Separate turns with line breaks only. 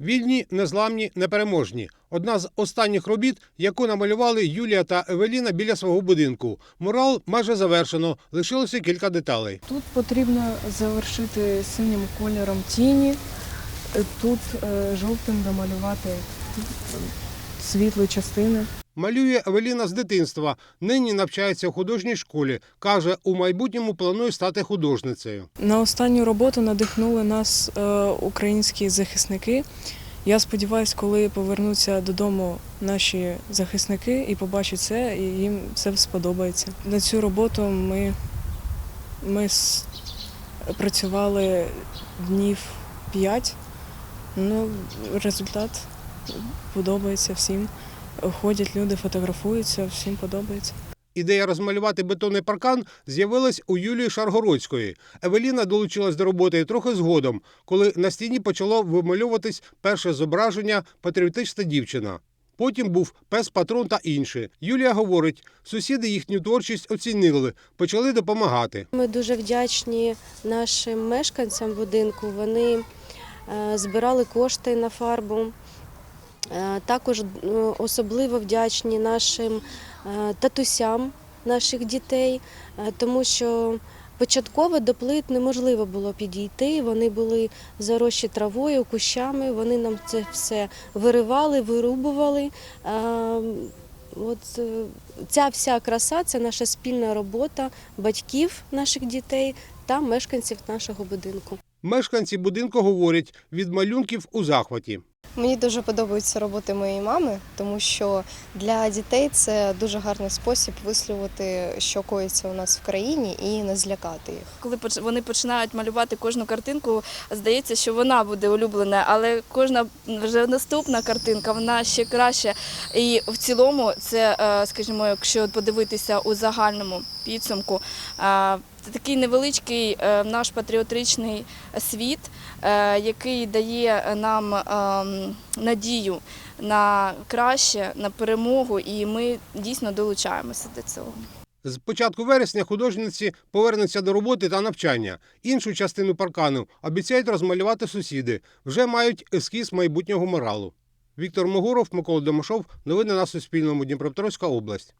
Вільні, незламні, непереможні. Одна з останніх робіт, яку намалювали Юлія та Евеліна біля свого будинку. Мурал майже завершено, лишилося кілька деталей.
Тут потрібно завершити синім кольором тіні, тут е, жовтим домалювати світлі частини.
Малює Евеліна з дитинства. Нині навчається у художній школі. Каже, у майбутньому планує стати художницею.
На останню роботу надихнули нас е, українські захисники. Я сподіваюся, коли повернуться додому наші захисники і побачать це, і їм це сподобається. На цю роботу ми, ми працювали днів п'ять. Ну, результат подобається всім. Ходять люди, фотографуються, всім подобається.
Ідея розмалювати бетонний паркан з'явилась у Юлії Шаргородської. Евеліна долучилась до роботи трохи згодом, коли на стіні почало вимальовуватись перше зображення патріотична дівчина. Потім був пес патрон та інше. Юлія говорить, сусіди їхню творчість оцінили, почали допомагати.
Ми дуже вдячні нашим мешканцям будинку. Вони е, збирали кошти на фарбу. Е, Також е, особливо вдячні нашим е, татусям наших дітей, тому що початково до плит неможливо було підійти. Вони були зарощі травою, кущами. Вони нам це все виривали, вирубували. От ця вся краса це наша спільна робота батьків наших дітей та мешканців нашого будинку.
Мешканці будинку говорять, від малюнків у захваті.
Мені дуже подобаються роботи моєї мами, тому що для дітей це дуже гарний спосіб висловити, що коїться у нас в країні, і не злякати їх.
Коли вони починають малювати кожну картинку, здається, що вона буде улюблена, але кожна вже наступна картинка вона ще краще. І в цілому, це, е, скажімо, якщо подивитися у загальному підсумку, це такий невеличкий е, наш патріотичний світ, е, який дає нам ем, надію на краще, на перемогу, і ми дійсно долучаємося до цього.
З початку вересня художниці повернуться до роботи та навчання. Іншу частину паркану обіцяють розмалювати сусіди. Вже мають ескіз майбутнього моралу. Віктор Могуров, Микола Домашов. Новини на Суспільному. Дніпропетровська область.